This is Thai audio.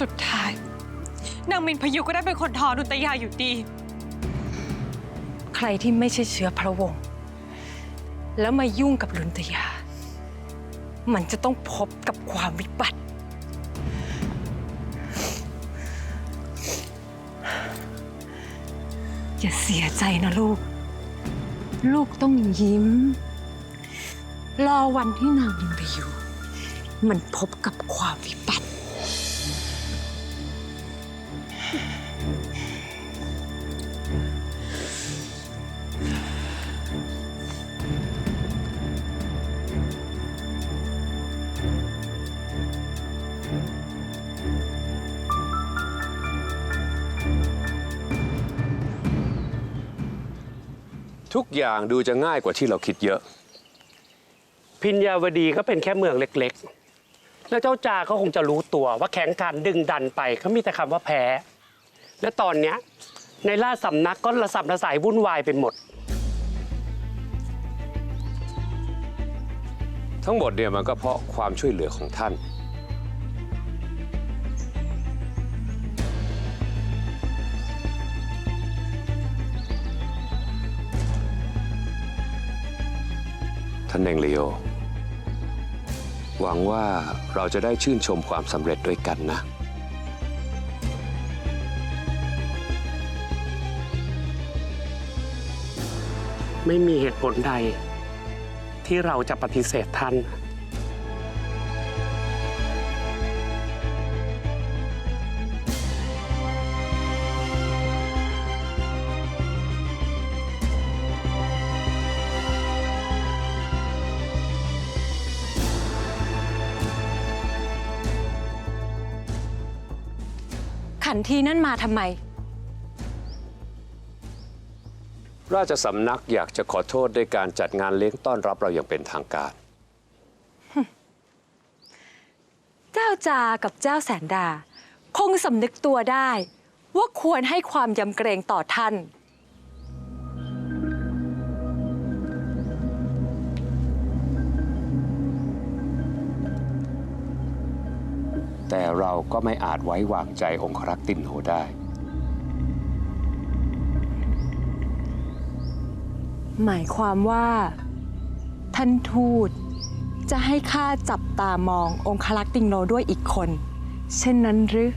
สุดท้าย นางมินพยุก็ได้เป็นคนทอนุตยาอยู่ดี ใครที่ไม่ใช่เชื้อพระวงศ์แล้วมายุ่งกับลุนตยา มันจะต้องพบกับความวิบัติ อย่าเสียใจนะลูก ลูกต้องยิ้ม รอวันที่นางมินพยุ มันพบกับความวิบัติ ทุกอย่างดูจะง่ายกว่าที่เราคิดเยอะ พิญญาวดีก็เป็นแค่เมืองเล็กๆ แล้วเจ้าจาก็คงจะรู้ตัวว่าแข็งขันดึงดันไปเขามีแต่คำว่าแพ้ และตอนเนี้ยในราชสำนักก็ระสับระสายวุ่นวายไปหมด ทั้งหมดเนี่ยมันก็เพราะความช่วยเหลือของท่าน ท่านเองเลโอหวังว่าเราจะได้ชื่นชมความสำเร็จด้วยกันนะ ไม่มีเหตุผลใด ที่เราจะปฏิเสธท่าน ขันทีนั่นมาทำไม ราชสำนักอยากจะขอโทษด้วยการจัดงานเลี้ยงต้อนรับเราอย่างเป็นทางการ เจ้าจากับเจ้าแสนดา คงสำนึกตัวได้ ว่าควรให้ความยำเกรงต่อท่าน แต่เราก็ไม่อาจไว้วางใจองครักษ์ตินโหได้ หมายความว่า ท่านทูตจะให้ข้าจับตามององคลักษ์ติงโนด้วยอีกคน เช่นนั้นหรือ